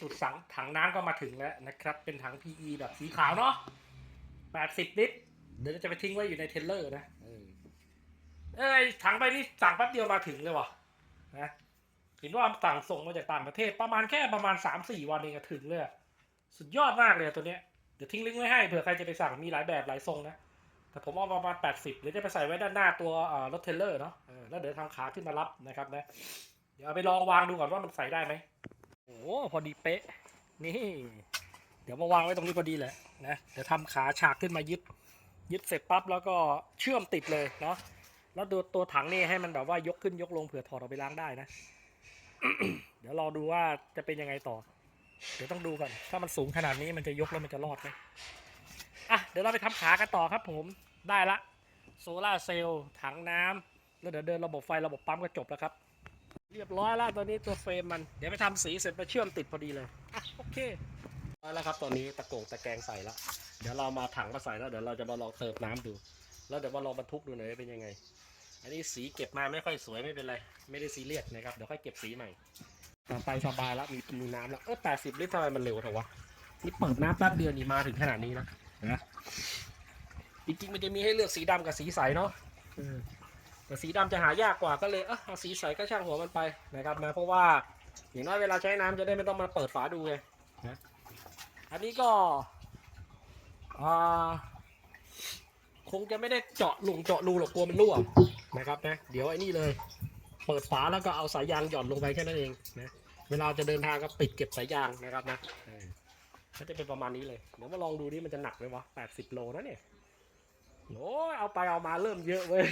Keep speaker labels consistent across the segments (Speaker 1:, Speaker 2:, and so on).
Speaker 1: สุดสังถังน้ำก็มาถึงแล้วนะครับ เป็นถัง PE แบบสีขาวเนาะ80ลิตร เดี๋ยวจะไปทิ้งไว้อยู่ในเทเลอร์นะเออเอ้ยถังไปนี่สั่งแป๊บเดียวมาถึงเลยวะนะเห็นว่าสั่งส่งมาจากต่างประเทศประมาณแค่ประมาณ3-4วันเองถึงเลยสุดยอดมากเลยตัวเนี้ยเดี๋ยวทิ้งลิงก์ไว้ให้เผื่อใครจะไปสั่งมีหลายแบบหลายทรงนะแต่ผมเอาประมาณ80เดี๋ยวจะไปใส่ไว้ด้านหน้าตัวรถเทเลอร์เนาะแล้วเดี๋ยวทำขาขึ้นมารับนะครับนะเดี๋ยวเอาไปลองวางดูก่อนว่ามันใส่ได้ไหม โอ้พอดีเป๊ะ นี่ เดี๋ยวมาวางไว้ตรงนี้พอดีเลยนะเดี๋ยวทำขาฉากขึ้นมายึด ยึดเสร็จปั๊บแล้วก็เชื่อมติดเลยเนาะแล้วดูตัวถังนี่ให้มันแบบว่ายกขึ้นยกลงเผื่อถอดออกไปล้างได้นะ เดี๋ยวรอดูว่าจะเป็นยังไงต่อ เดี๋ยวต้องดูก่อน ถ้ามันสูงขนาดนี้มันจะยกแล้วมันจะรอดไหมอะเดี๋ยวเราไปทำขากันต่อครับผมได้ละโซลาเซลล์ถังน้ำแล้วเดี๋ยวเดินระบบไฟระบบปั๊มก็จบแล้วครับ เรียบร้อยแล้วตอนนี้ตัวเฟรมมัน เดี๋ยวไปทำสีเสร็จไปเชื่อมติดพอดีเลยอะโอเคร้อยแล้วครับตอนนี้ตะโกงตะแกงใส่แล้วเดี๋ยวเรามาถังมาใส่แล้วเดี๋ยวเราจะมาลองเติมน้ำดู แล้วเดี๋ยวมาลองบรรทุกดูหน่อยเป็นยังไง อันนี้สีเก็บมาไม่ค่อยสวยไม่เป็นไรไม่ได้ซีเรียสนะครับเดี๋ยวค่อยเก็บสีใหม่ต่อไปสบายแล้วมีมีน้ำแล้วเออแปดสิบลิตรทำไมมันเร็วเถอะวะนี่เปิดน้ำแป๊บเดียวนี่มาถึงขนาดนี้นะเห็นไหมจริงๆมันจะมีให้เลือกสีดำกับสีใสเนาะ แต่สีดำจะหายากกว่าก็เลยเออเอาสีใสก็ช่างหัวมันไปนะครับนะเพราะว่าอย่างน้อยเวลาใช้น้ำจะได้ไม่ต้องมาเปิดฝาดูไงนะอันนี้ก็คงจะไม่ได้เจาะหลุงเจาะรูหรอกกลัวมันรั่วนะครับนะเดี๋ยวไอ้นี่เลย เปิดฝาแล้วก็เอาสายยางหย่อนลงไปแค่นั้นเองนะเวลาจะเดินทางก็ปิดเก็บสายยางนะครับนะก็จะเป็นประมาณนี้เลยเดี๋ยวมาลองดูดิมันจะหนักไหมวะแปดสิบโลนะเนี่ยโอ้ยเอาไปเอามาเริ่มเยอะเว้ย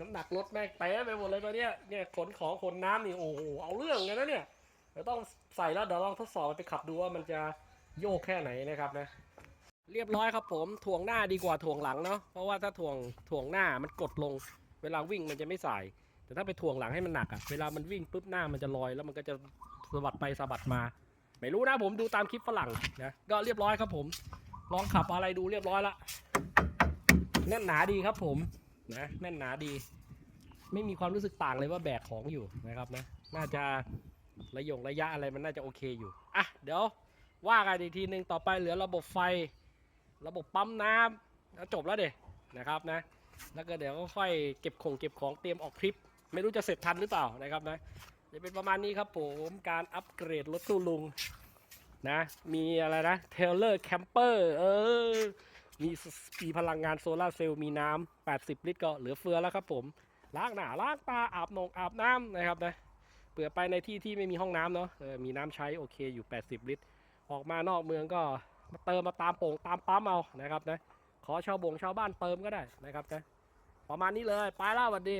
Speaker 1: น้ำหนักรถแม่งเป๊ะไปหมดเลยตอนเนี้ยเนี่ยขนของขนน้ำนี่โอ้โหเอาเรื่องกันนะเนี่ยเดี๋ยวต้องใส่แล้วเดี๋ยวลองทดสอบไปขับดูว่ามันจะโยกแค่ไหนนะครับนะ เรียบร้อยครับผมถ่วงหน้าดีกว่าถ่วงหลังเนาะเพราะว่าถ้าถ่วงถ่วงหน้ามันกดลง เวลาวิ่งมันจะไม่สาย แต่ถ้าไปถ่วงหลังให้มันหนักอะเวลามันวิ่งปุ๊บหน้ามันจะลอยแล้วมันก็จะสะบัดไปสะบัดมา ไม่รู้นะผมดูตามคลิปฝรั่งนะก็เรียบร้อยครับผม ลองขับอะไรดูเรียบร้อยละแน่นหนาดีครับผม นะแน่นหนาดี ไม่มีความรู้สึกต่างเลยว่าแบกของอยู่นะครับนะ น่าจะระยงระยะอะไรมันน่าจะโอเคอยู่อะเดี๋ยวว่ากันอีกทีหนึ่งต่อไปเหลือระบบไฟ ระบบปั๊มน้ำแล้วจบแล้วเด็นะครับนะ แล้วก็เดี๋ยวก็ค่อยเก็บของเก็บของเตรียมออกทริป ไม่รู้จะเสร็จทันหรือเปล่านะครับนะจะเป็นประมาณนี้ครับผมการอัปเกรดรถตู้ลุงนะ มีอะไรนะเทเลอร์แคมเปอร์เออ มีมีพลังงานโซลาเซลล์มีน้ำ80 ลิตรก็เหลือเฟือแล้วครับผม ล้างหน้าล้างตาอาบนงอาบน้ำนะครับนะเผื่อไปในที่ที่ไม่มีห้องน้ำเนาะเออมีน้ำใช้โอเคอยู่ 80 ลิตร ออกมานอกเมืองก็มาเติมมาตามโป่งตามปั๊มเอานะครับนะขอชาวบงชาวบ้านเติมก็ได้นะครับนะประมาณนี้เลยไปแล้วสวัสดี